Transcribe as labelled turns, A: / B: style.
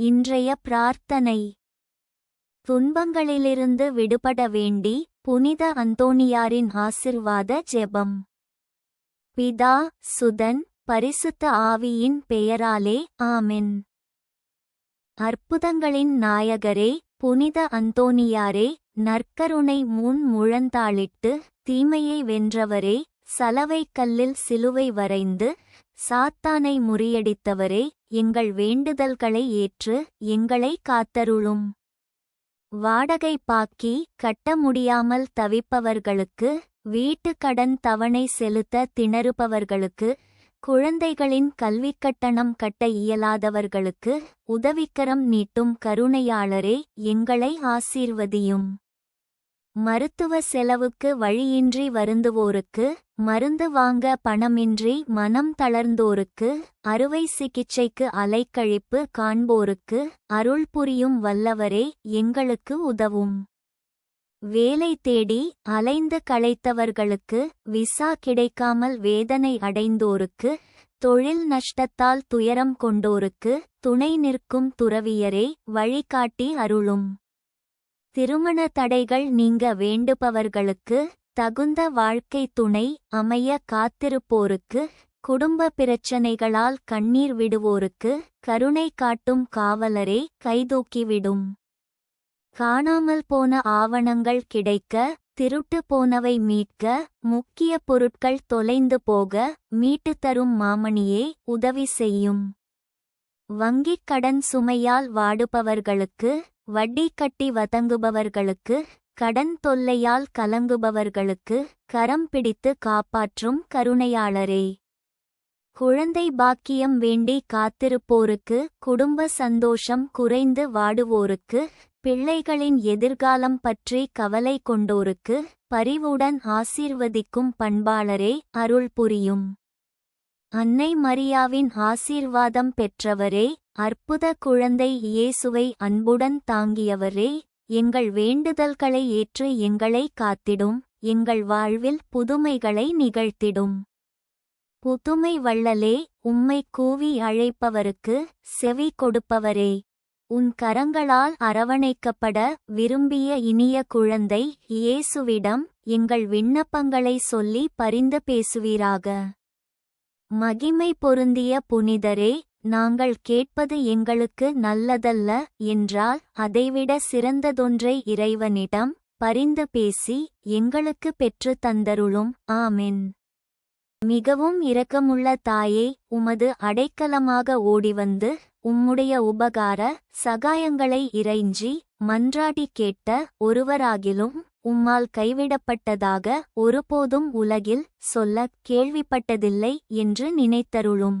A: இன்றைய பிரார்த்தனை. துன்பங்களிலிருந்து விடுபட வேண்டி புனித அந்தோணியாரின் ஆசிர்வாத ஜெபம். பிதா சுதன் பரிசுத்த ஆவியின் பெயராலே ஆமென். அற்புதங்களின் நாயகரே புனித அந்தோணியாரே நற்கருணை முன் முழந்தாளிட்டு தீமையை வென்றவரே சலவைக் கல்லில் சிலுவை வரைந்து சாத்தானை முறியடித்தவரே எங்கள் வேண்டுதல்களை ஏற்று எங்களை காத்தருளும். வாடகை பாக்கி கட்ட முடியாமல் தவிப்பவர்களுக்கு வீட்டு கடன் தவணை செலுத்த திணறுபவர்களுக்கு குழந்தைகளின் கல்விக்கட்டணம் கட்ட இயலாதவர்களுக்கு உதவிக்கரம் நீட்டும் கருணையாளரே எங்களை ஆசீர்வதியும். மருத்துவ செலவுக்கு வழியின்றி வருந்துவோருக்கு மருந்து வாங்க பணமின்றி மனம் தளர்ந்தோருக்கு அறுவை சிகிச்சைக்கு அலைக்கழிப்பு காண்போருக்கு அருள் புரியும் வல்லவரே எங்களுக்கு உதவும். வேலை தேடி அலைந்து களைத்தவர்களுக்கு விசா கிடைக்காமல் வேதனை அடைந்தோருக்கு தொழில் நஷ்டத்தால் துயரம் கொண்டோருக்கு துணை நிற்கும் துறவியரே வழிகாட்டி அருளும். திருமண தடைகள் நீங்க வேண்டுபவர்களுக்கு தகுந்த வாழ்க்கை துணை அமைய காத்திருப்போருக்கு குடும்ப பிரச்சனைகளால் கண்ணீர் விடுவோருக்கு கருணை காட்டும் காவலரே கைதூக்கிவிடும். காணாமல் போன ஆவணங்கள் கிடைக்க திருட்டு போனவை மீட்க முக்கிய பொருட்கள் தொலைந்து போக மீட்டுத் தரும் மாமணியே உதவி செய்யும். வங்கிக் கடன் சுமையால் வாடுபவர்களுக்கு வட்டி கட்டி வதங்குபவர்களுக்கு கடன் தொல்லையால் கலங்குபவர்களுக்கு கரம் பிடித்து காப்பாற்றும் கருணையாளரே. குழந்தை பாக்கியம் வேண்டி காத்திருப்போருக்கு குடும்ப சந்தோஷம் குறைந்து வாடுவோருக்கு பிள்ளைகளின் எதிர்காலம் பற்றி கவலை கொண்டோருக்கு பரிவுடன் ஆசீர்வதிக்கும் பண்பாளரே அருள் புரியும். அன்னை மரியாவின் ஆசீர்வாதம் பெற்றவரே அற்புத குழந்தை இயேசுவை அன்புடன் தாங்கியவரே எங்கள் வேண்டுதல்களை ஏற்று எங்களை காத்திடும் எங்கள் வாழ்வில் புதுமைகளை நிகழ்த்திடும். புதுமை வள்ளலே உம்மை கூவி அழைப்பவருக்கு செவி கொடுப்பவரே. உன் கரங்களால் அரவணைக்கப்பட விரும்பிய இனிய குழந்தை இயேசுவிடம் எங்கள் விண்ணப்பங்களை சொல்லி பரிந்து பேசுவீராக. மகிமை பொருந்திய புனிதரே நாங்கள் கேட்பது எங்களுக்கு நல்லதல்ல என்றால் அதைவிட சிறந்ததொன்றை இறைவனிடம் பரிந்து பேசி எங்களுக்கு பெற்று தந்தருளும். ஆமென். மிகவும் இரக்கமுள்ள தாயே உமது அடைக்கலமாக ஓடிவந்து உம்முடைய உபகார சகாயங்களை இறைஞ்சி மன்றாடி கேட்ட ஒருவராகிலும் உம்மால் கைவிடப்பட்டதாக ஒருபோதும் உலகில் சொல்லக் கேள்விப்பட்டதில்லை என்று நினைத்தருளும்.